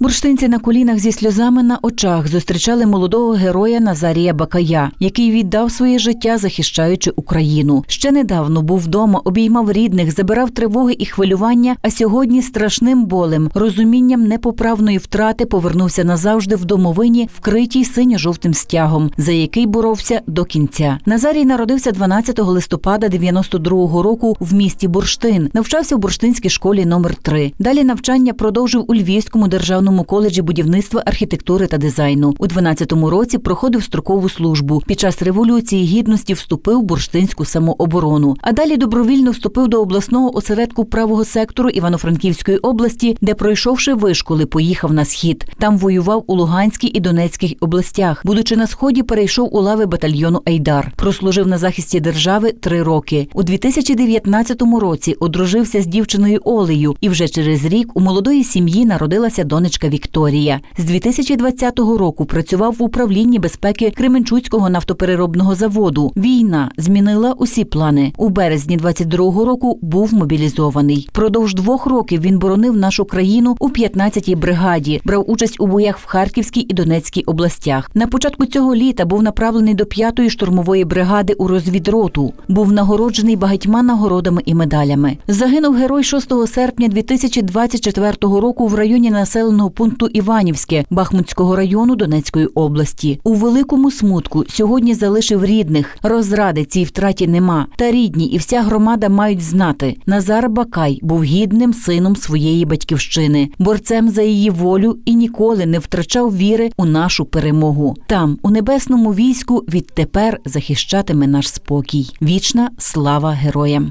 Бурштинці на колінах зі сльозами на очах зустрічали молодого героя Назарія Бакая, який віддав своє життя, захищаючи Україну. Ще недавно був вдома, обіймав рідних, забирав тривоги і хвилювання. А сьогодні страшним болем, розумінням непоправної втрати повернувся назавжди в домовині, вкритій синьо-жовтим стягом, за який боровся до кінця. Назарій народився 12 листопада 92-го року в місті Бурштин. Навчався в бурштинській школі номер 3 Далі навчання продовжив у Львівському державному коледжі будівництва, архітектури та дизайну. У 12-му році проходив строкову службу. Під час революції гідності вступив в бурштинську самооборону. А далі добровільно вступив до обласного осередку правого сектору Івано-Франківської області, де, пройшовши вишколи, поїхав на схід. Там воював у Луганській і Донецькій областях. Будучи на сході, перейшов у лави батальйону Айдар. Прослужив на захисті держави три роки. У 2019 році одружився з дівчиною Олею, і вже через рік у молодої сім'ї народилася донечка Вікторія. З 2020 року працював в управлінні безпеки Кременчуцького нафтопереробного заводу. Війна змінила усі плани. У березні 22-го року був мобілізований. Продовж двох років він боронив нашу країну у 15-й бригаді, брав участь у боях в Харківській і Донецькій областях. На початку цього літа був направлений до 5-ї штурмової бригади у розвідроту. Був нагороджений багатьма нагородами і медалями. Загинув герой 6 серпня 2024 року в районі населеного пункту Іванівське Бахмутського району Донецької області. У великому смутку сьогодні залишив рідних. Розради цій втраті нема. Та рідні і вся громада мають знати. Назар Бакай був гідним сином своєї батьківщини, борцем за її волю і ніколи не втрачав віри у нашу перемогу. Там, у небесному війську, відтепер захищатиме наш спокій. Вічна слава героям.